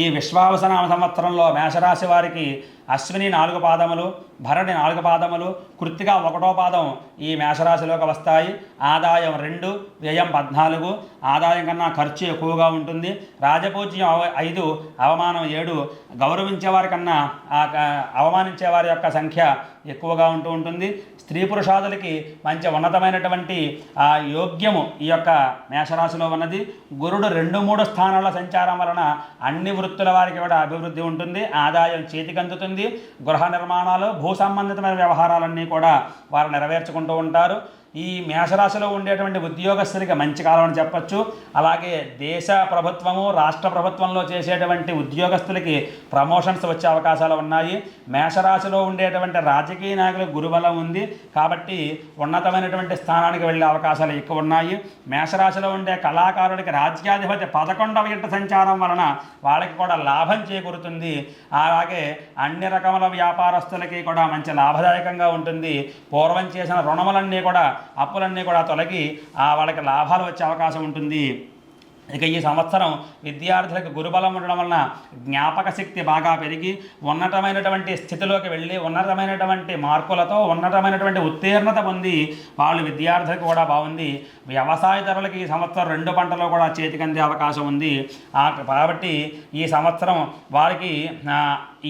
ఈ విశ్వావసనామ సంవత్సరంలో మేషరాశి వారికి అశ్విని నాలుగు పాదములు భరణి నాలుగు పాదములు కృత్తిగా ఒకటో పాదం ఈ మేషరాశిలోకి వస్తాయి. ఆదాయం రెండు వ్యయం పద్నాలుగు. ఆదాయం కన్నా ఖర్చు ఎక్కువగా ఉంటుంది. రాజపూజ్యం అవ- ఐదు అవమానం ఏడు. గౌరవించే వారికన్నా ఆ అవమానించే వారి యొక్క సంఖ్య ఎక్కువగా ఉంటూ ఉంటుంది. స్త్రీ పురుషాదులకి మంచి ఉన్నతమైనటువంటి ఆ యోగ్యము ఈ యొక్క మేషరాశిలో ఉన్నది. గురుడు రెండు మూడు స్థానాల సంచారం వలన అన్ని వృత్తుల వారికి కూడా అభివృద్ధి ఉంటుంది. ఆదాయం చేతికి అందుతుంది గృహ నిర్మాణాలు భూ సంబంధితమైన వ్యవహారాలన్నీ కూడా వారు నెరవేర్చుకుంటూ ఉంటారు. ఈ మేషరాశిలో ఉండేటువంటి ఉద్యోగస్తులకి మంచి కాలం అని చెప్పచ్చు. అలాగే దేశ ప్రభుత్వము రాష్ట్ర ప్రభుత్వంలో చేసేటువంటి ఉద్యోగస్తులకి ప్రమోషన్స్ వచ్చే అవకాశాలు ఉన్నాయి. మేషరాశిలో ఉండేటువంటి రాజకీయ నాయకులకు గురుబలం ఉంది. కాబట్టి ఉన్నతమైనటువంటి స్థానానికి వెళ్ళే అవకాశాలు ఎక్కువ ఉన్నాయి. మేషరాశిలో ఉండే కళాకారుడికి రాజ్యాధిపతి పదకొండవ ఇంట సంచారం వలన వాళ్ళకి కూడా లాభం చేకూరుతుంది. అలాగే అన్ని రకముల వ్యాపారస్తులకి కూడా మంచి లాభదాయకంగా ఉంటుంది. పూర్వం చేసిన రుణములన్నీ కూడా అప్పులన్నీ కూడా తొలగి ఆ వాళ్ళకి లాభాలు వచ్చే అవకాశం ఉంటుంది. ఇక ఈ సంవత్సరం విద్యార్థులకు గురుబలం ఉండడం వలన జ్ఞాపక శక్తి బాగా పెరిగి ఉన్నతమైనటువంటి స్థితిలోకి వెళ్ళి ఉన్నతమైనటువంటి మార్కులతో ఉన్నతమైనటువంటి ఉత్తీర్ణత పొంది వాళ్ళు విద్యార్థులకు కూడా బాగుంది. వ్యవసాయదారులకి ఈ సంవత్సరం రెండు పంటలు కూడా చేతికందే అవకాశం ఉంది. కాబట్టి ఈ సంవత్సరం వారికి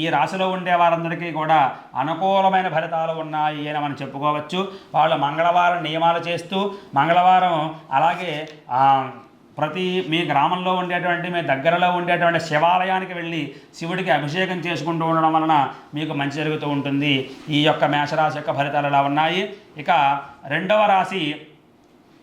ఈ రాశిలో ఉండే వారందరికీ కూడా అనుకూలమైన ఫలితాలు ఉన్నాయి అని మనం చెప్పుకోవచ్చు. వాళ్ళు మంగళవారం నియమాలు చేస్తూ మంగళవారం అలాగే ప్రతి మీ గ్రామంలో ఉండేటువంటి మీ దగ్గరలో ఉండేటువంటి శివాలయానికి వెళ్ళి శివుడికి అభిషేకం చేసుకుంటూ ఉండడం వలన మీకు మంచి జరుగుతూ ఉంటుంది. ఈ యొక్క మేషరాశి యొక్క ఫలితాలు ఎలా ఉన్నాయి? ఇక రెండవ రాశి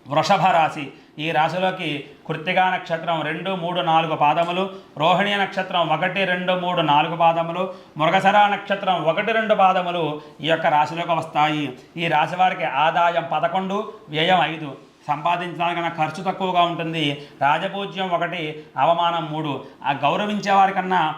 వృషభ రాశి. ఈ రాశిలోకి కృత్తిగా నక్షత్రం రెండు మూడు నాలుగు పాదములు రోహిణి నక్షత్రం ఒకటి రెండు మూడు నాలుగు పాదములు మృగసరా నక్షత్రం ఒకటి రెండు పాదములు ఈ యొక్క రాశిలోకి వస్తాయి. ఈ రాశి వారికి ఆదాయం పదకొండు వ్యయం ఐదు. సంపాదించడానికన్నా ఖర్చు తక్కువగా ఉంటుంది. రాజపూజ్యం ఒకటి అవమానం మూడు. ఆ గౌరవించే వారికన్నా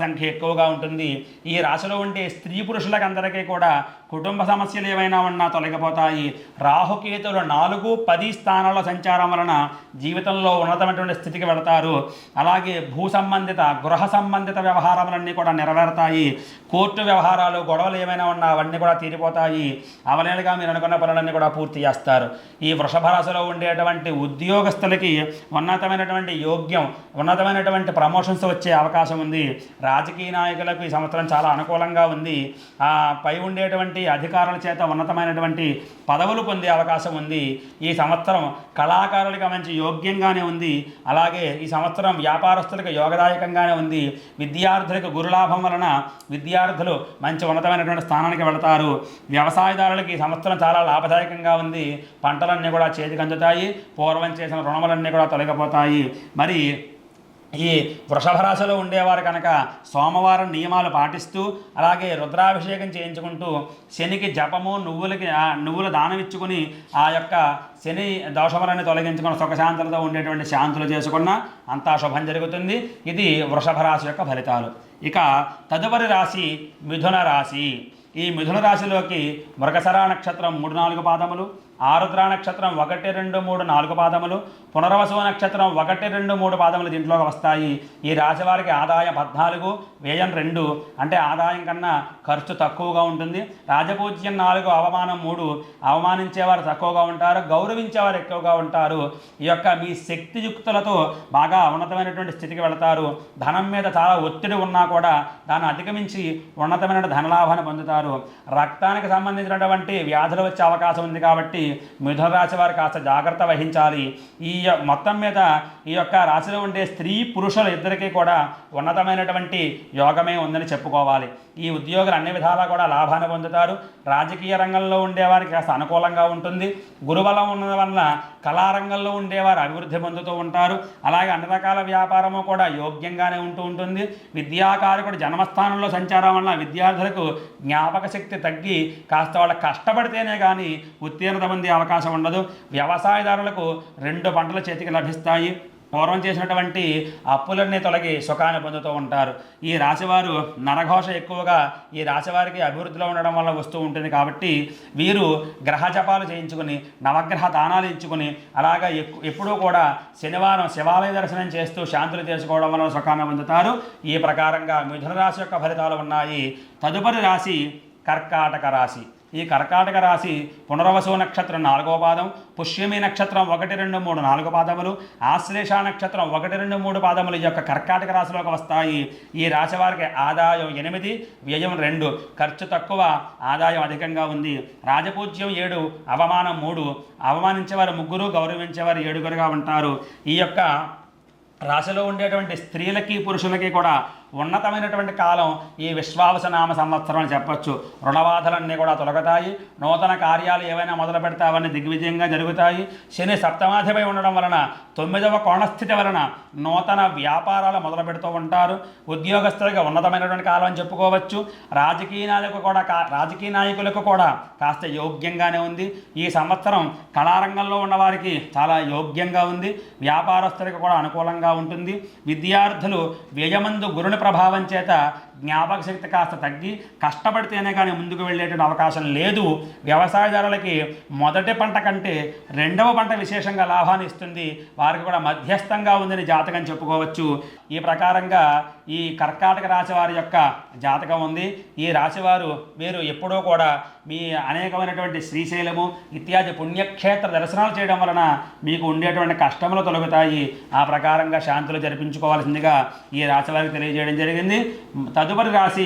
సంఖ్య ఎక్కువగా ఉంటుంది. ఈ రాశిలో ఉండే స్త్రీ పురుషులకు అందరికీ కూడా కుటుంబ సమస్యలు ఏమైనా ఉన్నా తొలగిపోతాయి. రాహుకేతులు నాలుగు పది స్థానాల్లో సంచారం వలన జీవితంలో ఉన్నతమైనటువంటి స్థితికి వెళతారు. అలాగే భూ సంబంధిత గృహ సంబంధిత వ్యవహారములన్నీ కూడా నెరవేరుతాయి. కోర్టు వ్యవహారాలు గొడవలు ఏమైనా ఉన్నా అవన్నీ కూడా తీరిపోతాయి. అవలేలుగా మీరు అనుకున్న పనులన్నీ కూడా పూర్తి చేస్తారు. ఈ వృషభ రాశిలో ఉండేటువంటి ఉద్యోగస్తులకి ఉన్నతమైనటువంటి యోగ్యం ఉన్నతమైనటువంటి ప్రమోషన్స్ వచ్చే అవకాశం ఉంది. రాజకీయ నాయకులకు ఈ సంవత్సరం చాలా అనుకూలంగా ఉంది. ఆ పై ఉండేటువంటి అధికారుల చేత ఉన్నతమైనటువంటి పదవులు పొందే అవకాశం ఉంది. ఈ సంవత్సరం కళాకారులకి మంచి యోగ్యంగానే ఉంది. అలాగే ఈ సంవత్సరం వ్యాపారస్తులకు యోగదాయకంగానే ఉంది. విద్యార్థులకు గురులాభం వలన విద్యార్థులు మంచి ఉన్నతమైనటువంటి స్థానానికి వెళతారు. వ్యవసాయదారులకి ఈ సంవత్సరం చాలా లాభదాయకంగా ఉంది. పంటలన్నీ కూడా చేతికి అందుతాయి పూర్వం చేసిన రుణములన్నీ కూడా తొలగిపోతాయి. మరి ఈ వృషభ రాశిలో ఉండేవారు కనుక సోమవారం నియమాలు పాటిస్తూ అలాగే రుద్రాభిషేకం చేయించుకుంటూ శనికి జపము నువ్వులకి ఆ దానం ఇచ్చుకుని ఆ యొక్క శని దోషములన్నీ తొలగించుకుని సుఖశాంతులతో ఉండేటువంటి శాంతులు చేసుకున్న అంతా శుభం జరుగుతుంది. ఇది వృషభ రాశి యొక్క ఫలితాలు. ఇక తదుపరి రాశి మిథున రాశి. ఈ మిథున రాశిలోకి మృగసరా నక్షత్రం మూడు నాలుగు పాదములు ఆరుద్ర నక్షత్రం ఒకటి రెండు మూడు నాలుగు పాదములు పునర్వసు నక్షత్రం ఒకటి రెండు మూడు పాదములు దీంట్లోకి వస్తాయి. ఈ రాశి వారికి ఆదాయం పద్నాలుగు వ్యయం రెండు. అంటే ఆదాయం కన్నా ఖర్చు తక్కువగా ఉంటుంది. రాజపూజ్యం నాలుగు అవమానం మూడు. అవమానించేవారు తక్కువగా ఉంటారు గౌరవించేవారు ఎక్కువగా ఉంటారు. ఈ యొక్క మీ శక్తియుక్తులతో బాగా ఉన్నతమైనటువంటి స్థితికి వెళతారు. ధనం మీద చాలా ఒత్తిడి ఉన్నా కూడా దాన్ని అధిగమించి ఉన్నతమైన ధనలాభాన్ని పొందుతారు. రక్తానికి సంబంధించినటువంటి వ్యాధులు వచ్చే అవకాశం ఉంది కాబట్టి మిథునరాశి వారు కాస్త జాగ్రత్త వహించాలి. ఈ మొత్తం మీద ఈ యొక్క రాశిలో ఉండే స్త్రీ పురుషులు ఇద్దరికీ కూడా ఉన్నతమైనటువంటి యోగమే ఉందని చెప్పుకోవాలి. ఈ ఉద్యోగులు అన్ని విధాలా కూడా లాభాన్ని పొందుతారు. రాజకీయ రంగంలో ఉండేవారికి కాస్త అనుకూలంగా ఉంటుంది. గురుబలం ఉన్నది వలన కళారంగంలో ఉండేవారు అభివృద్ధి పొందుతూ ఉంటారు. అలాగే అన్ని రకాల వ్యాపారము కూడా యోగ్యంగానే ఉంటూ ఉంటుంది. విద్యాకారకుడు జన్మస్థానంలో సంచారం వలన విద్యార్థులకు జ్ఞాపక శక్తి తగ్గి కాస్త వాళ్ళ కష్టపడితేనే కానీ ఉత్తీర్ణత పొందే అవకాశం ఉండదు. వ్యవసాయదారులకు రెండు పంటలు చేతికి లభిస్తాయి. పూర్వం చేసినటువంటి అప్పులన్నీ తొలగి సుఖాన్ని పొందుతూ ఉంటారు. ఈ రాశివారు నరఘోష ఎక్కువగా ఈ రాశివారికి అభివృద్ధిలో ఉండడం వల్ల వస్తూ ఉంటుంది కాబట్టి వీరు గ్రహ జపాలు చేయించుకుని నవగ్రహ దానాలు ఇచ్చుకుని అలాగా ఎక్కు- ఎప్పుడూ కూడా శనివారం శివాలయ దర్శనం చేస్తూ శాంతులు చేసుకోవడం వల్ల సుఖాన్ని పొందుతారు. ఈ ప్రకారంగా మిథున రాశి యొక్క ఫలితాలు ఉన్నాయి. తదుపరి రాశి కర్కాటక రాశి. ఈ కర్కాటక రాశి పునర్వసు నక్షత్రం నాలుగో పాదం పుష్యమి నక్షత్రం ఒకటి రెండు మూడు నాలుగు పాదములు ఆశ్లేష నక్షత్రం ఒకటి రెండు మూడు పాదములు ఈ యొక్క కర్కాటక రాశిలోకి వస్తాయి. ఈ రాశి వారికి ఆదాయం ఎనిమిది వ్యయం రెండు. ఖర్చు తక్కువ ఆదాయం అధికంగా ఉంది. రాజపూజ్యం ఏడు అవమానం మూడు. అవమానించేవారు ముగ్గురు గౌరవించేవారు ఏడుగురుగా ఉంటారు. ఈ యొక్క రాశిలో ఉండేటువంటి స్త్రీలకి పురుషులకి కూడా ఉన్నతమైనటువంటి కాలం ఈ విశ్వావసనామ సంవత్సరం అని చెప్పొచ్చు. రుణబాధలన్నీ కూడా తొలగతాయి. నూతన కార్యాలు ఏవైనా మొదలు పెడతావన్నీ దిగ్విజయంగా జరుగుతాయి. శని సప్తమాధిపై ఉండడం వలన తొమ్మిదవ కోణస్థితి వలన నూతన వ్యాపారాలు మొదలు పెడుతూ ఉంటారు. ఉద్యోగస్తులుగా ఉన్నతమైనటువంటి కాలం అని చెప్పుకోవచ్చు. రాజకీయ నాయకులకు కూడా కా రాజకీయ నాయకులకు కూడా కాస్త యోగ్యంగానే ఉంది. ఈ సంవత్సరం కళారంగంలో ఉన్నవారికి చాలా యోగ్యంగా ఉంది. వ్యాపారస్తులకు కూడా అనుకూలంగా ఉంటుంది. విద్యార్థులు వ్యయమందు గురుని ప్రభావం చేత జ్ఞాపక శక్తి కాస్త తగ్గి కష్టపడితేనే కానీ ముందుకు వెళ్ళేటువంటి అవకాశం లేదు. వ్యవసాయదారులకి మొదటి పంట కంటే రెండవ పంట విశేషంగా లాభాన్ని ఇస్తుంది. వారికి కూడా మధ్యస్థంగా ఉందని జాతకం చెప్పుకోవచ్చు. ఈ ప్రకారంగా ఈ కర్కాటక రాశి వారి యొక్క జాతకం ఉంది. ఈ రాశివారు మీరు ఎప్పుడూ కూడా మీ అనేకమైనటువంటి శ్రీశైలము ఇత్యాది పుణ్యక్షేత్ర దర్శనాలు చేయడం వలన మీకు ఉండేటువంటి కష్టములు తొలగుతాయి. ఆ ప్రకారంగా శాంతులు జరిపించుకోవాల్సిందిగా ఈ రాశి వారికి తెలియజేయడం జరిగింది. తదుపరి రాశి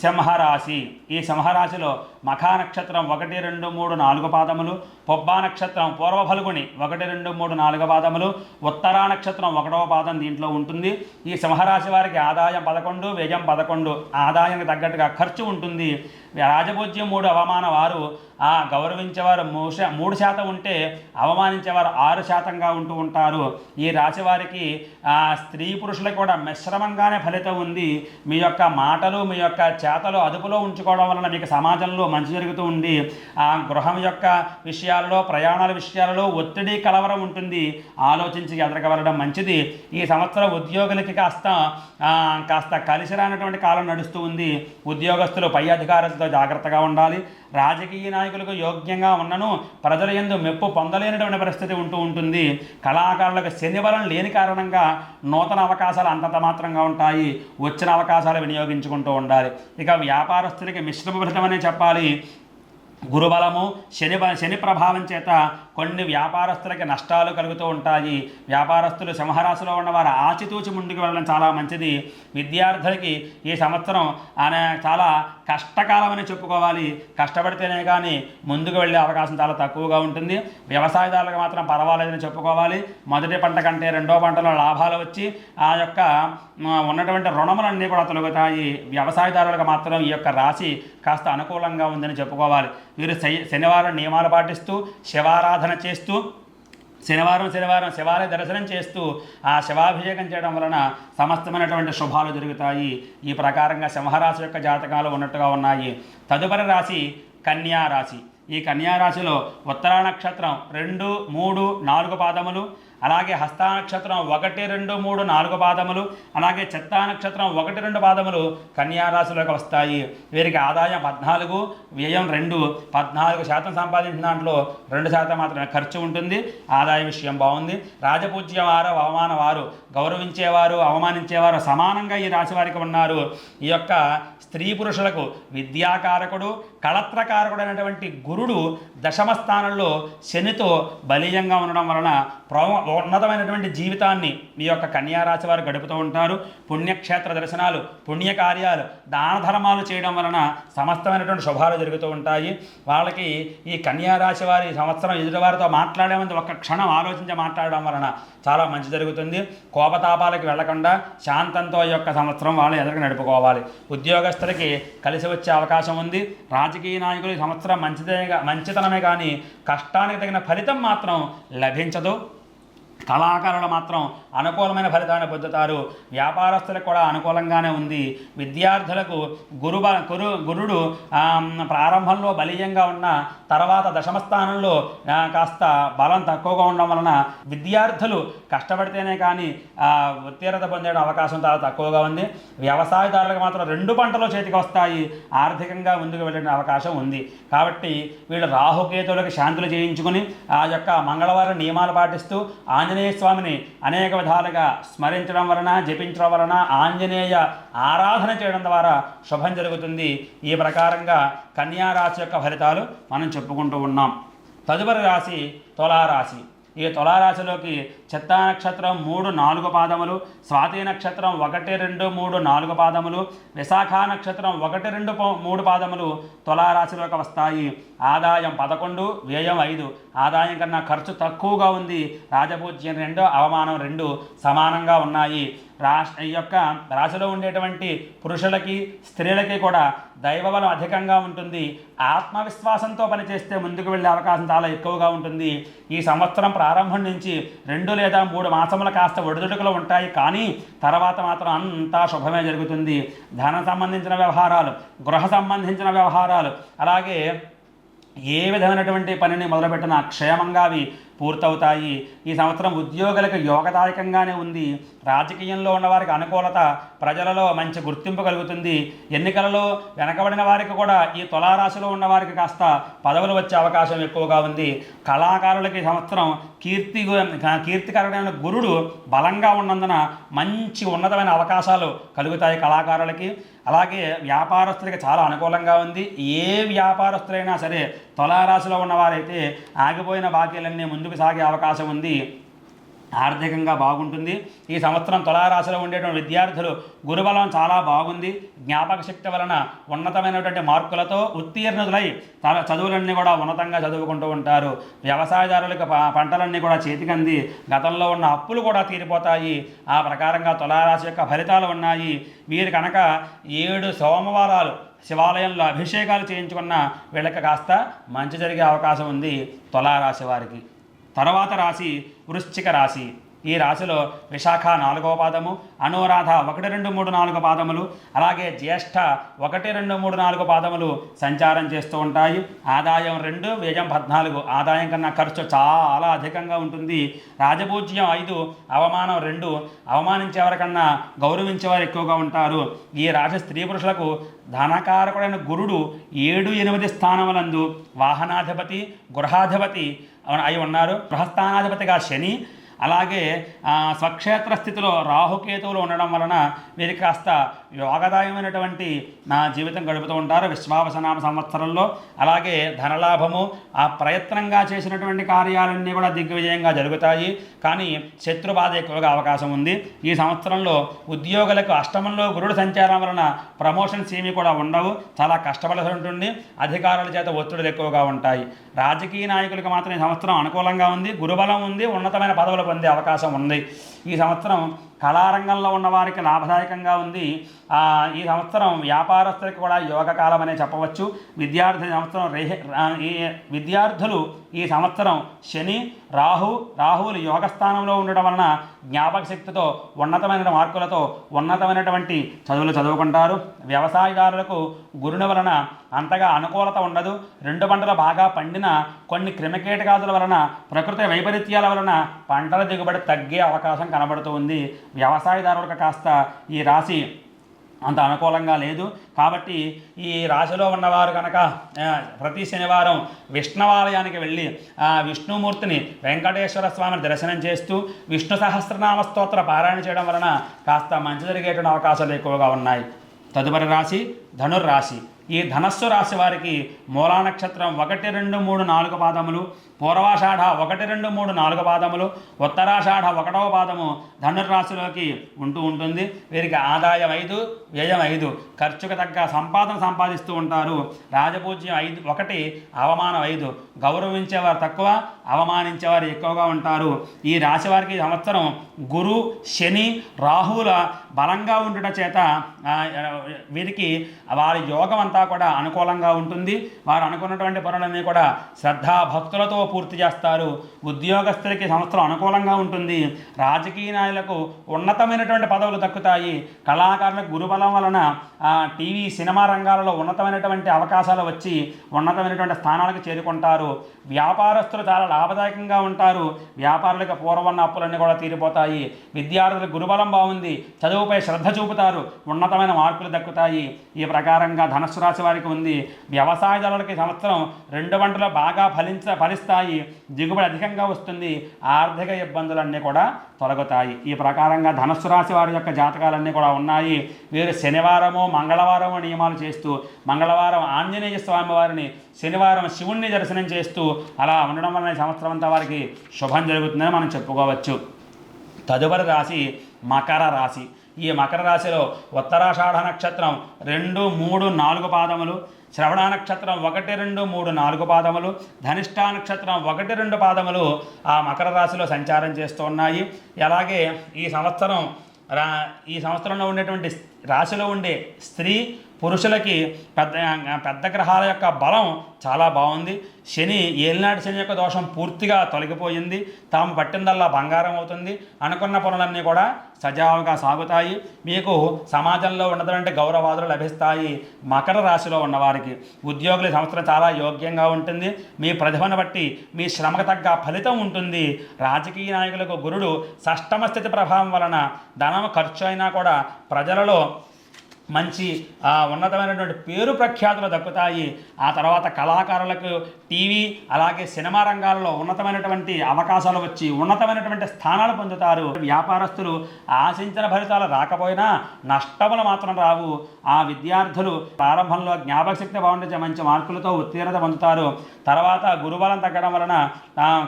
సింహరాశి. ఈ సింహరాశిలో మఖా నక్షత్రం ఒకటి రెండు మూడు నాలుగు పాదములు పొబ్బా నక్షత్రం పూర్వ ఫల్గుని ఒకటి రెండు మూడు నాలుగు పాదములు ఉత్తరా నక్షత్రం ఒకటవ పాదం దీంట్లో ఉంటుంది. ఈ సింహరాశి వారికి ఆదాయం పదకొండు వ్యయం పదకొండు ఆదాయానికి తగ్గట్టుగా ఖర్చు ఉంటుంది. రాజపూజ్యం మూడు అవమాన వారు ఆ గౌరవించేవారు మూష మూడు శాతం ఉంటే అవమానించేవారు ఆరు శాతంగా ఉంటూ ఉంటారు. ఈ రాశి వారికి స్త్రీ పురుషులకు కూడా మిశ్రమంగానే ఫలితం ఉంది. మీ యొక్క మాటలు మీ యొక్క చేతలు అదుపులో ఉంచుకోవడం వలన మీకు సమాజంలో మంచి జరుగుతూ ఉంది. ఆ గృహం యొక్క విషయాలలో ప్రయాణాల విషయాలలో ఒత్తిడి కలవరం ఉంటుంది. ఆలోచించి ఎదరగవలడం మంచిది. ఈ సంవత్సరం ఉద్యోగులకి కాస్త కాస్త కలిసి రానటువంటి కాలం నడుస్తూ ఉంది. ఉద్యోగస్తులు పై అధికారులతో జాగ్రత్తగా ఉండాలి. రాజకీయ నాయకులకు యోగ్యంగా ఉన్నను ప్రజల ఎందు మెప్పు పొందలేనటువంటి పరిస్థితి ఉంటూ ఉంటుంది. కళాకారులకు శనివరం లేని కారణంగా నూతన అవకాశాలు అంతంత మాత్రంగా ఉంటాయి. వచ్చిన అవకాశాలు వినియోగించుకుంటూ ఉండాలి. ఇక వ్యాపారస్తులకి మిశ్రమ ఫలితమనే చెప్పాలి. గురుబలము శని బ- శని ప్రభావం చేత కొన్ని వ్యాపారస్తులకి నష్టాలు కలుగుతూ ఉంటాయి. వ్యాపారస్తులు సింహరాశిలో ఉన్నవారు ఆచితూచి ముందుకు వెళ్ళడం చాలా మంచిది. విద్యార్థులకి ఈ సంవత్సరం అనే చాలా కష్టకాలం అని చెప్పుకోవాలి. కష్టపడితేనే కానీ ముందుకు వెళ్ళే అవకాశం చాలా తక్కువగా ఉంటుంది. వ్యవసాయదారులకు మాత్రం పర్వాలేదని చెప్పుకోవాలి. మొదటి పంట కంటే రెండో పంటలో లాభాలు వచ్చి ఆ యొక్క ఉన్నటువంటి రుణములన్నీ కూడా తొలగుతాయి. వ్యవసాయదారులకు మాత్రం ఈ యొక్క రాశి కాస్త అనుకూలంగా ఉందని చెప్పుకోవాలి. వీరు శని- శనివారం నియమాలు పాటిస్తూ శివారాధన చేస్తూ శనివారం శనివారం శివాలయ దర్శనం చేస్తూ ఆ శివాభిషేకం చేయడం వలన సమస్తమైనటువంటి శుభాలు జరుగుతాయి. ఈ ప్రకారంగా సింహరాశి యొక్క జాతకాలు ఉన్నట్టుగా ఉన్నాయి. తదుపరి రాశి కన్యా రాశి. ఈ కన్యా రాశిలో ఉత్తరా నక్షత్రం రెండు మూడు నాలుగు పాదములు. అలాగే హస్తా నక్షత్రం ఒకటి రెండు మూడు నాలుగు పాదములు అలాగే చిత్తా నక్షత్రం ఒకటి రెండు పాదములు కన్యారాశులకు వస్తాయి. వీరికి ఆదాయం పద్నాలుగు వ్యయం రెండు. పద్నాలుగు శాతం సంపాదించిన దాంట్లో రెండు శాతం మాత్రమే ఖర్చు ఉంటుంది. ఆదాయ విషయం బాగుంది. రాజపూజ్య వారు అవమాన వారు గౌరవించేవారు అవమానించేవారు సమానంగా ఈ రాశి వారికి ఉన్నారు. ఈ యొక్క స్త్రీ పురుషులకు విద్యాకారకుడు కళత్రకారకుడు అయినటువంటి గురుడు దశమ స్థానంలో శనితో బలీయంగా ఉండడం వలన ప్రవ ఉన్నతమైనటువంటి జీవితాన్ని ఈ యొక్క కన్యారాశి వారు గడుపుతూ ఉంటారు. పుణ్యక్షేత్ర దర్శనాలు పుణ్యకార్యాలు దాన ధర్మాలు చేయడం వలన సమస్తమైనటువంటి శుభాలు జరుగుతూ ఉంటాయి. వాళ్ళకి ఈ కన్యారాశి వారి సంవత్సరం ఎదుటివారితో మాట్లాడే ముందు ఒక్క క్షణం ఆలోచించి మాట్లాడడం వలన చాలా మంచి జరుగుతుంది. కోపతాపాలకు వెళ్ళకుండా శాంతంతో ఈ యొక్క సంవత్సరం వాళ్ళు ఎదురు నడుపుకోవాలి. ఉద్యోగస్తులకి కలిసి వచ్చే అవకాశం ఉంది. రాజకీయ నాయకులు ఈ సంవత్సరం మంచిదే మంచితనమే కానీ కష్టానికి తగిన ఫలితం మాత్రం లభించదు. కళాకారులు మాత్రం అనుకూలమైన ఫలితాన్ని పొందుతారు. వ్యాపారస్తులకు కూడా అనుకూలంగానే ఉంది. విద్యార్థులకు గురు గురు గురుడు ప్రారంభంలో బలీయంగా ఉన్న తర్వాత దశమ స్థానంలో కాస్త బలం తక్కువగా ఉండడం వలన విద్యార్థులు కష్టపడితేనే కానీ ఉత్తీర్ణత పొందే అవకాశం చాలా తక్కువగా ఉంది. వ్యవసాయదారులకు మాత్రం రెండు పంటలు చేతికి వస్తాయి ఆర్థికంగా ముందుకు వెళ్ళే అవకాశం ఉంది. కాబట్టి వీళ్ళు రాహుకేతులకు శాంతులు చేయించుకుని ఆ యొక్క మంగళవారం నియమాలు పాటిస్తూ ఆంజనేయ స్వామిని అనేక విధాలుగా స్మరించడం వలన జపించడం వలన ఆంజనేయ ఆరాధన చేయడం ద్వారా శుభం జరుగుతుంది. ఈ ప్రకారంగా కన్యారాశి యొక్క ఫలితాలు మనం చెప్పుకుంటూ ఉన్నాం. తదుపరి రాశి తులారాశి. ఈ తులారాశిలోకి చిత్తా నక్షత్రం మూడు నాలుగు పాదములు స్వాతి నక్షత్రం ఒకటి రెండు మూడు నాలుగు పాదములు విశాఖ నక్షత్రం ఒకటి రెండు మూడు పాదములు తులారాశిలోకి వస్తాయి. ఆదాయం పదకొండు వ్యయం ఐదు. ఆదాయం కన్నా ఖర్చు తక్కువగా ఉంది. రాజపూజ్యం రెండు అవమానం రెండు సమానంగా ఉన్నాయి. రాశ ఈ యొక్క రాశిలో ఉండేటువంటి పురుషులకి స్త్రీలకి కూడా దైవబలం అధికంగా ఉంటుంది. ఆత్మవిశ్వాసంతో పనిచేస్తే ముందుకు వెళ్ళే అవకాశం చాలా ఎక్కువగా ఉంటుంది. ఈ సంవత్సరం ప్రారంభం నుంచి రెండు లేదా మూడు మాసములు కాస్త ఒడిదుడుకులు ఉంటాయి కానీ తర్వాత మాత్రం అంతా శుభమే జరుగుతుంది. ధన సంబంధించిన వ్యవహారాలు గృహ సంబంధించిన వ్యవహారాలు అలాగే ఏ విధమైనటువంటి పనిని మొదలుపెట్టినా క్షేమంగా అవి పూర్తవుతాయి. ఈ సంవత్సరం ఉద్యోగులకు యోగదాయకంగానే ఉంది. రాజకీయంలో ఉన్నవారికి అనుకూలత ప్రజలలో మంచి గుర్తింపు కలుగుతుంది. ఎన్నికలలో వెనకబడిన వారికి కూడా ఈ తులారాశిలో ఉన్న వారికి కాస్త పదవులు వచ్చే అవకాశం ఎక్కువగా ఉంది. కళాకారులకి సంవత్సరం కీర్తి కీర్తికరమైన గురుడు బలంగా ఉన్నందున మంచి ఉన్నతమైన అవకాశాలు కలుగుతాయి కళాకారులకి. అలాగే వ్యాపారస్తులకి చాలా అనుకూలంగా ఉంది. ఏ వ్యాపారస్తులైనా సరే తులారాశిలో ఉన్నవారైతే ఆగిపోయిన బాకీలన్నీ ముందుకు సాగే అవకాశం ఉంది. ఆర్థికంగా బాగుంటుంది. ఈ సంవత్సరం తులారాశిలో ఉండేటువంటి విద్యార్థులు గురుబలం చాలా బాగుంది. జ్ఞాపక శక్తి వలన ఉన్నతమైనటువంటి మార్కులతో ఉత్తీర్ణులై చదువులన్నీ కూడా ఉన్నతంగా చదువుకుంటూ ఉంటారు. వ్యవసాయదారులకు పంటలన్నీ కూడా చేతికంది. గతంలో ఉన్న అప్పులు కూడా తీరిపోతాయి. ఆ ప్రకారంగా తులారాశి యొక్క ఫలితాలు ఉన్నాయి. వీరు కనుక ఏడు సోమవారాలు శివాలయంలో అభిషేకాలు చేయించుకున్న వీళ్ళకి కాస్త మంచి జరిగే అవకాశం ఉంది తులారాశి వారికి. తర్వాత రాశి వృశ్చిక రాశి. ఈ రాశిలో విశాఖ నాలుగవ పాదము అనురాధ ఒకటి రెండు మూడు నాలుగు పాదములు అలాగే జ్యేష్ఠ ఒకటి రెండు మూడు నాలుగు పాదములు సంచారం చేస్తూ ఉంటాయి. ఆదాయం రెండు వ్యయం పద్నాలుగు. ఆదాయం కన్నా ఖర్చు చాలా అధికంగా ఉంటుంది. రాజపూజ్యం ఐదు అవమానం రెండు. అవమానించేవారికన్నా గౌరవించేవారు ఎక్కువగా ఉంటారు. ఈ రాశి స్త్రీ పురుషులకు ధనకారకుడైన గురుడు ఏడు ఎనిమిది స్థానములందు వాహనాధిపతి గృహాధిపతి అయి ఉన్నారు. గృహస్థానాధిపతిగా శని అలాగే స్వక్షేత్ర స్థితిలో రాహుకేతువులు ఉండడం వలన వీరికి కాస్త యోగదాయమైనటువంటి నా జీవితం గడుపుతూ ఉంటారు విశ్వావసనామ సంవత్సరంలో. అలాగే ధనలాభము ఆ ప్రయత్నంగా చేసినటువంటి కార్యాలన్నీ కూడా దిగ్విజయంగా జరుగుతాయి. కానీ శత్రుబాధ ఎక్కువగా అవకాశం ఉంది. ఈ సంవత్సరంలో ఉద్యోగులకు అష్టమంలో గురుడు సంచారం వలన ప్రమోషన్స్ ఏమీ కూడా ఉండవు. చాలా కష్టపడాల్సి ఉంటుంది. అధికారుల చేత ఒత్తిడులు ఎక్కువగా ఉంటాయి. రాజకీయ నాయకులకు మాత్రం ఈ సంవత్సరం అనుకూలంగా ఉంది. గురుబలం ఉంది. ఉన్నతమైన పదవులు పొందే అవకాశం ఉంది. ఈ సంవత్సరం కళారంగంలో ఉన్న వారికి లాభదాయకంగా ఉంది. ఈ సంవత్సరం వ్యాపారస్తులకు కూడా యోగకాలం అనే చెప్పవచ్చు. విద్యార్థి సంవత్సరం రేహ ఈ విద్యార్థులు ఈ సంవత్సరం శని రాహు రాహువులు యోగస్థానంలో ఉండడం వలన జ్ఞాపక శక్తితో ఉన్నతమైన మార్కులతో ఉన్నతమైనటువంటి చదువులు చదువుకుంటారు. వ్యవసాయదారులకు గురుని వలన అంతగా అనుకూలత ఉండదు. రెండు పంటలు బాగా పండిన కొన్ని క్రిమికీటకాదుల వలన ప్రకృతి వైపరీత్యాల వలన పంటల దిగుబడి తగ్గే అవకాశం కనబడుతూ ఉంది. వ్యవసాయదారులకు కాస్త ఈ రాశి అంత అనుకూలంగా లేదు. కాబట్టి ఈ రాశిలో ఉన్నవారు కనుక ప్రతి శనివారం విష్ణువాలయానికి వెళ్ళి ఆ విష్ణుమూర్తిని వెంకటేశ్వర స్వామిని దర్శనం చేస్తూ విష్ణు సహస్రనామ స్తోత్ర పారాయణ చేయడం వలన కాస్త మంచి జరిగేటువంటి అవకాశాలు ఎక్కువగా ఉన్నాయి. తదుపరి రాశి ధనుర్రాశి. ఈ ధనస్సు రాశి వారికి మూలా నక్షత్రం ఒకటి రెండు మూడు నాలుగు పాదములు పూర్వాషాఢ ఒకటి రెండు మూడు నాలుగు పాదములు ఉత్తరాషాఢ ఒకటవ పాదము ధనుర్రాశిలోకి ఉంటూ ఉంటుంది. వీరికి ఆదాయం ఐదు వ్యయం ఐదు. ఖర్చుకు తగ్గ సంపాదన సంపాదిస్తూ ఉంటారు. రాజపూజ్యం ఐదు ఒకటి అవమానం ఐదు. గౌరవించేవారు తక్కువ అవమానించేవారు ఎక్కువగా ఉంటారు. ఈ రాశి వారికి సంవత్సరం గురు శని రాహువుల బలంగా ఉండుట చేత వీరికి వారి యోగం అంతా కూడా అనుకూలంగా ఉంటుంది. వారు అనుకున్నటువంటి పనులన్నీ కూడా శ్రద్ధా భక్తులతో పూర్తి చేస్తారు. ఉద్యోగస్తులకి సంస్థలు అనుకూలంగా ఉంటుంది. రాజకీయ నాయకులకు ఉన్నతమైనటువంటి పదవులు దక్కుతాయి. కళాకారులకు గురుబలం వలన టీవీ సినిమా రంగాలలో ఉన్నతమైనటువంటి అవకాశాలు వచ్చి ఉన్నతమైనటువంటి స్థానాలకు చేరుకుంటారు. వ్యాపారస్తులు చాలా లాభదాయకంగా ఉంటారు. వ్యాపారులకు పూర్వన్న అప్పులన్నీ కూడా తీరిపోతాయి. విద్యార్థులకు గురుబలం బాగుంది. చదువు చదువుపై శ్రద్ధ చూపుతారు. ఉన్నతమైన మార్కులు దక్కుతాయి. ఈ ప్రకారంగా ధనస్సు రాశి వారికి ఉంది. వ్యవసాయదారులకి సంవత్సరం రెండు పంటలు బాగా ఫలించ ఫలిస్తాయి. దిగుబడి అధికంగా వస్తుంది. ఆర్థిక ఇబ్బందులన్నీ కూడా తొలగుతాయి. ఈ ప్రకారంగా ధనస్సు రాశి వారి యొక్క జాతకాలన్నీ కూడా ఉన్నాయి. వీరు శనివారము మంగళవారము నియమాలు చేస్తూ మంగళవారం ఆంజనేయ స్వామి వారిని శనివారం శివుణ్ణి దర్శనం చేస్తూ అలా ఉండడం వలన సంవత్సరం అంతా వారికి శుభం జరుగుతుందని మనం చెప్పుకోవచ్చు. తదుపరి రాశి మకర రాశి. ఈ మకర రాశిలో ఉత్తరాషాఢ నక్షత్రం రెండు మూడు నాలుగు పాదములు శ్రవణ నక్షత్రం ఒకటి రెండు మూడు నాలుగు పాదములు ధనిష్ఠా నక్షత్రం ఒకటి రెండు పాదములు ఆ మకర రాశిలో సంచారం చేస్తూ ఉన్నాయి. అలాగే ఈ సంవత్సరం రా ఈ సంవత్సరంలో ఉండేటువంటి రాశిలో ఉండే స్త్రీ పురుషులకి పెద్ద పెద్ద గ్రహాల యొక్క బలం చాలా బాగుంది. శని ఏలినాటి శని యొక్క దోషం పూర్తిగా తొలగిపోయింది. తాము పట్టిందల్లా బంగారం అవుతుంది. అనుకున్న పనులన్నీ కూడా సజావుగా సాగుతాయి. మీకు సమాజంలో ఉన్నటువంటి గౌరవాదులు లభిస్తాయి. మకర రాశిలో ఉన్నవారికి ఉద్యోగుల సంవత్సరం చాలా యోగ్యంగా ఉంటుంది. మీ ప్రతిభను బట్టి మీ శ్రమకు తగ్గ ఫలితం ఉంటుంది. రాజకీయ నాయకులకు గురుడు సష్టమ స్థితి ప్రభావం వలన ధనం ఖర్చు అయినా కూడా ప్రజలలో మంచి ఉన్నతమైనటువంటి పేరు ప్రఖ్యాతులు దక్కుతాయి. ఆ తర్వాత కళాకారులకు టీవీ అలాగే సినిమా రంగాల్లో ఉన్నతమైనటువంటి అవకాశాలు వచ్చి ఉన్నతమైనటువంటి స్థానాలు పొందుతారు. వ్యాపారస్తులు ఆశించిన ఫలితాలు రాకపోయినా నష్టములు మాత్రం రావు. ఆ విద్యార్థులు ప్రారంభంలో జ్ఞాపకశక్తి బాగుండే మంచి మార్కులతో ఉత్తీర్ణత పొందుతారు. తర్వాత గురుబలం తగ్గడం వలన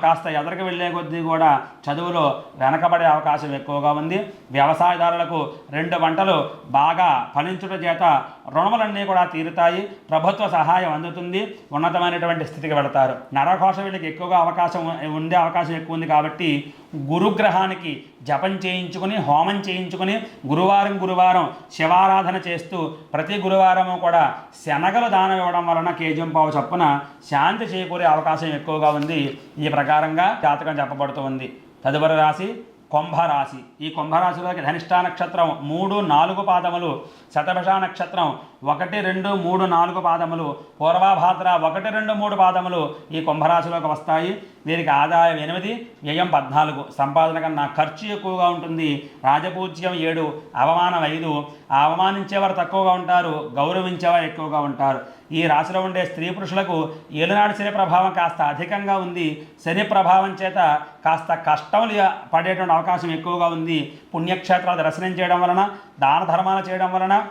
కాస్త ఎదరికి వెళ్ళే కొద్దీ కూడా చదువులో వెనకబడే అవకాశం ఎక్కువగా ఉంది. వ్యవసాయదారులకు రెండు వంటలు బాగా గమనించుట చేత రుణములన్నీ కూడా తీరుతాయి. ప్రభుత్వ సహాయం అందుతుంది. ఉన్నతమైనటువంటి స్థితికి వెళతారు. నరఘోష వీళ్ళకి ఎక్కువగా అవకాశం ఉండే అవకాశం ఎక్కువ ఉంది కాబట్టి గురుగ్రహానికి జపం చేయించుకుని హోమం చేయించుకుని గురువారం గురువారం శివారాధన చేస్తూ ప్రతి గురువారము కూడా శనగలు దానం ఇవ్వడం వలన కేజంపావు చొప్పున శాంతి చేకూరే అవకాశం ఎక్కువగా ఉంది. ఈ ప్రకారంగా జాతకం చెప్పబడుతూ ఉంది. తదుపరి రాశి కుంభరాశి. ఈ కుంభరాశిలోకి ధనిష్ఠా నక్షత్రం మూడు నాలుగు పాదములు శతభషా నక్షత్రం ఒకటి రెండు మూడు నాలుగు పాదములు. పూర్వాభాద్ర ఒకటి రెండు మూడు పాదములు ఈ కుంభరాశిలోకి వస్తాయి. వీరికి ఆదాయం ఎనిమిది వ్యయం పద్నాలుగు. సంపాదన కన్నా ఖర్చు ఎక్కువగా ఉంటుంది. రాజపూజ్యం ఏడు అవమానం ఐదు. అవమానించేవారు తక్కువగా ఉంటారు గౌరవించేవారు ఎక్కువగా ఉంటారు. ఈ రాశిలో ఉండే స్త్రీ పురుషులకు ఏలునాడు శని ప్రభావం కాస్త అధికంగా ఉంది. శని ప్రభావం చేత కాస్త కష్టములు పడేటువంటి అవకాశం ఎక్కువగా ఉంది. పుణ్యక్షేత్రాలు దర్శనం చేయడం వలన దాన ధర్మాలు చేయడం వలన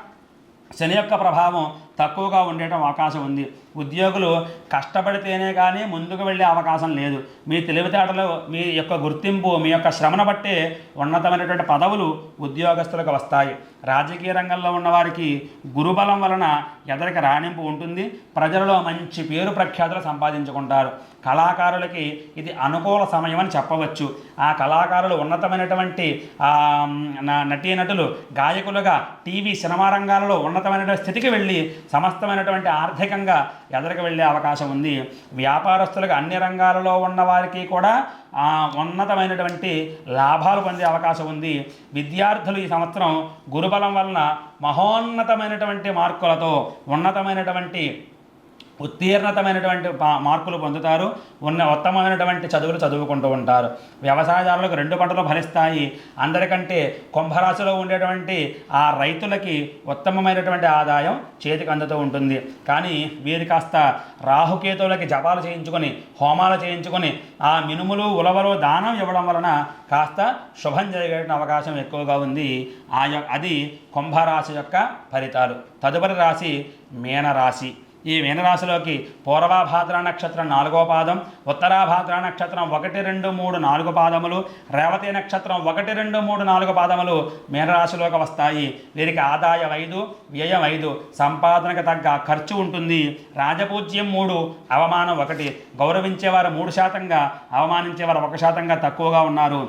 శని యొక్క ప్రభావం తక్కువగా ఉండేటం అవకాశం ఉంది. ఉద్యోగులు కష్టపడితేనే కానీ ముందుకు వెళ్ళే అవకాశం లేదు. మీ తెలివితేటలు మీ యొక్క గుర్తింపు మీ యొక్క శ్రమను బట్టే ఉన్నతమైనటువంటి పదవులు ఉద్యోగస్తులకు వస్తాయి. రాజకీయ రంగంలో ఉన్నవారికి గురుబలం వలన ఎదరికి రాణింపు ఉంటుంది. ప్రజలలో మంచి పేరు ప్రఖ్యాతులు సంపాదించుకుంటారు. కళాకారులకి ఇది అనుకూల సమయం అని చెప్పవచ్చు. ఆ కళాకారులు ఉన్నతమైనటువంటి నటీ నటులు నటీనటులు గాయకులుగా టీవీ సినిమా రంగాలలో ఉన్నతమైనటువంటి స్థితికి వెళ్ళి సమస్తమైనటువంటి ఆర్థికంగా ఎదరికి వెళ్ళే అవకాశం ఉంది. వ్యాపారస్తులకు అన్ని రంగాలలో ఉన్న వారికి కూడా ఉన్నతమైనటువంటి లాభాలు పొందే అవకాశం ఉంది. విద్యార్థులు ఈ సంవత్సరం గురుబలం వలన మహోన్నతమైనటువంటి మార్కులతో ఉన్నతమైనటువంటి ఉత్తీర్ణతమైనటువంటి మార్కులు పొందుతారు. ఉన్న ఉత్తమమైనటువంటి చదువులు చదువుకుంటూ ఉంటారు. వ్యవసాయదారులకు రెండు పంటలు ఫలిస్తాయి. అందరికంటే కుంభరాశిలో ఉండేటువంటి ఆ రైతులకి ఉత్తమమైనటువంటి ఆదాయం చేతికి అందుతూ ఉంటుంది. కానీ వీరి కాస్త రాహుకేతువులకి జపాలు చేయించుకొని హోమాలు చేయించుకొని ఆ మినుములు ఉలవలు దానం ఇవ్వడం వలన కాస్త శుభం జరిగే అవకాశం ఎక్కువగా ఉంది. ఆ అది కుంభరాశి యొక్క ఫలితాలు. తదుపరి రాశి మీనరాశి. ఈ మీనరాశిలోకి పూర్వాభాద్ర నక్షత్రం నాలుగో పాదం ఉత్తరాభాద్ర నక్షత్రం ఒకటి రెండు మూడు నాలుగు పాదములు రేవతి నక్షత్రం ఒకటి రెండు మూడు నాలుగు పాదములు మీనరాశిలోకి వస్తాయి. వీరికి ఆదాయం ఐదు వ్యయం ఐదు సంపాదనకు తగ్గ ఖర్చు ఉంటుంది. రాజపూజ్యం మూడు అవమానం ఒకటి. గౌరవించేవారు మూడు శాతంగా అవమానించేవారు ఒక శాతంగా తక్కువగా ఉన్నారు.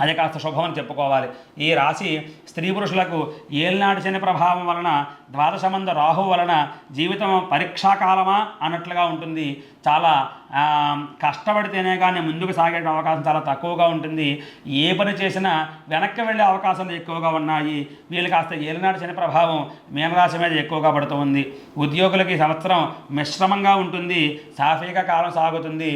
అది కాస్త శుభమని చెప్పుకోవాలి ఈ రాశి స్త్రీ పురుషులకు ఏలినాటి శని ప్రభావం వలన ద్వాదశమంద రాహు వలన జీవితం పరీక్షాకాలమా అన్నట్లుగా ఉంటుంది. చాలా కష్టపడితేనే కానీ ముందుకు సాగే అవకాశం చాలా తక్కువగా ఉంటుంది. ఏ పని చేసినా వెనక్కి వెళ్ళే అవకాశాలు ఎక్కువగా ఉన్నాయి. వీళ్ళు కాస్త ఏలినాడు శని ప్రభావం మీనరాశి మీద ఎక్కువగా పడుతుంది ఉద్యోగులకి సంవత్సరం మిశ్రమంగా ఉంటుంది. సాఫీగా కాలం సాగుతుంది.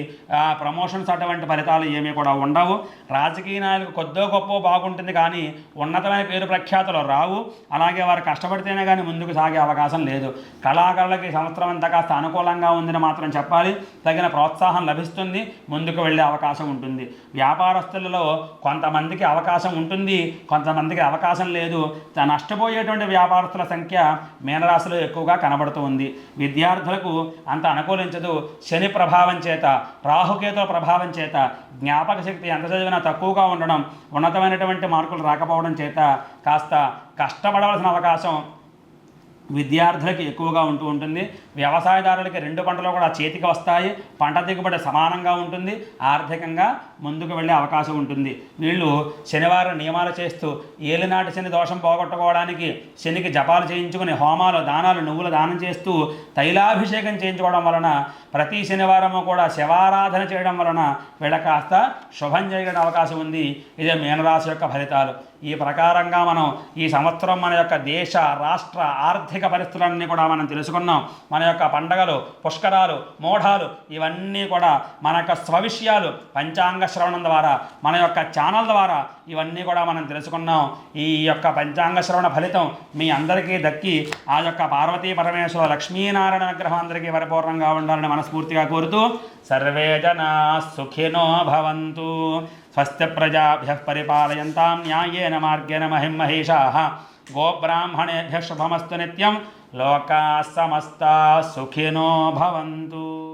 ప్రమోషన్స్ అటువంటి ఫలితాలు ఏమీ కూడా ఉండవు. రాజకీయ నాయకులు కొద్దో గొప్ప బాగుంటుంది కానీ ఉన్నతమైన పేరు ప్రఖ్యాతులు రావు. అలాగే వారు కష్టపడితేనే కానీ ముందుకు సాగే అవకాశం లేదు. కళాకారులకి సంవత్సరం అంతా కాస్త అనుకూలంగా ఉందని మాత్రం చెప్పాలి. తగిన ప్రోత్సాహం లభిస్తుంది ముందుకు వెళ్ళే అవకాశం ఉంటుంది. వ్యాపారస్తులలో కొంతమందికి అవకాశం ఉంటుంది కొంతమందికి అవకాశం లేదు. నష్టపోయేటువంటి వ్యాపారస్తుల సంఖ్య మీనరాశిలో ఎక్కువగా కనబడుతూ ఉంది. విద్యార్థులకు అంత అనుకూలించదు. శని ప్రభావం చేత రాహుకేతుల ప్రభావం చేత జ్ఞాపక శక్తి ఎంత చదివినా తక్కువగా ఉండడం ఉన్నతమైనటువంటి మార్కులు రాకపోవడం చేత కాస్త కష్టపడవలసిన అవకాశం విద్యార్థులకి ఎక్కువగా ఉంటూ ఉంటుంది. వ్యవసాయదారులకి రెండు పంటలు కూడా చేతికి వస్తాయి. పంట దిగుబడి సమానంగా ఉంటుంది. ఆర్థికంగా ముందుకు వెళ్ళే అవకాశం ఉంటుంది. వీళ్ళు శనివారం నియమాలు చేస్తూ ఏలినాటి శని దోషం పోగొట్టుకోవడానికి శనికి జపాలు చేయించుకుని హోమాలు దానాలు నువ్వులు దానం చేస్తూ తైలాభిషేకం చేయించుకోవడం వలన ప్రతి శనివారము కూడా శివారాధన చేయడం వలన వీళ్ళ కాస్త శుభం జరిగిన అవకాశం ఉంది. ఇదే మీనరాశి యొక్క ఫలితాలు. ఈ ప్రకారంగా మనం ఈ సంవత్సరం మన యొక్క దేశ రాష్ట్ర ఆర్థిక పరిస్థితులన్నీ కూడా మనం తెలుసుకున్నాం. మన యొక్క పండగలు పుష్కరాలు మోఢాలు ఇవన్నీ కూడా మన యొక్క స్వవిషయాలు పంచాంగ శ్రవణం ద్వారా మన యొక్క ఛానల్ ద్వారా ఇవన్నీ కూడా మనం తెలుసుకున్నాం. ఈ యొక్క పంచాంగ శ్రవణ ఫలితం మీ అందరికీ దక్కి ఆ యొక్క పార్వతీ పరమేశ్వర లక్ష్మీనారాయణ విగ్రహం అందరికీ పరిపూర్ణంగా ఉండాలని మనస్ఫూర్తిగా కోరుతూ సర్వే జనా సుఖినో భవంతు. స్వస్తి ప్రజాభ్య పరిపాలయంతాం న్యాయేన మార్గేణ మహిం మహిషా. గోబ్రాహ్మణేభ్య శుభమస్తు నిత్యం. లోకా సమస్త సుఖినో భవంతు.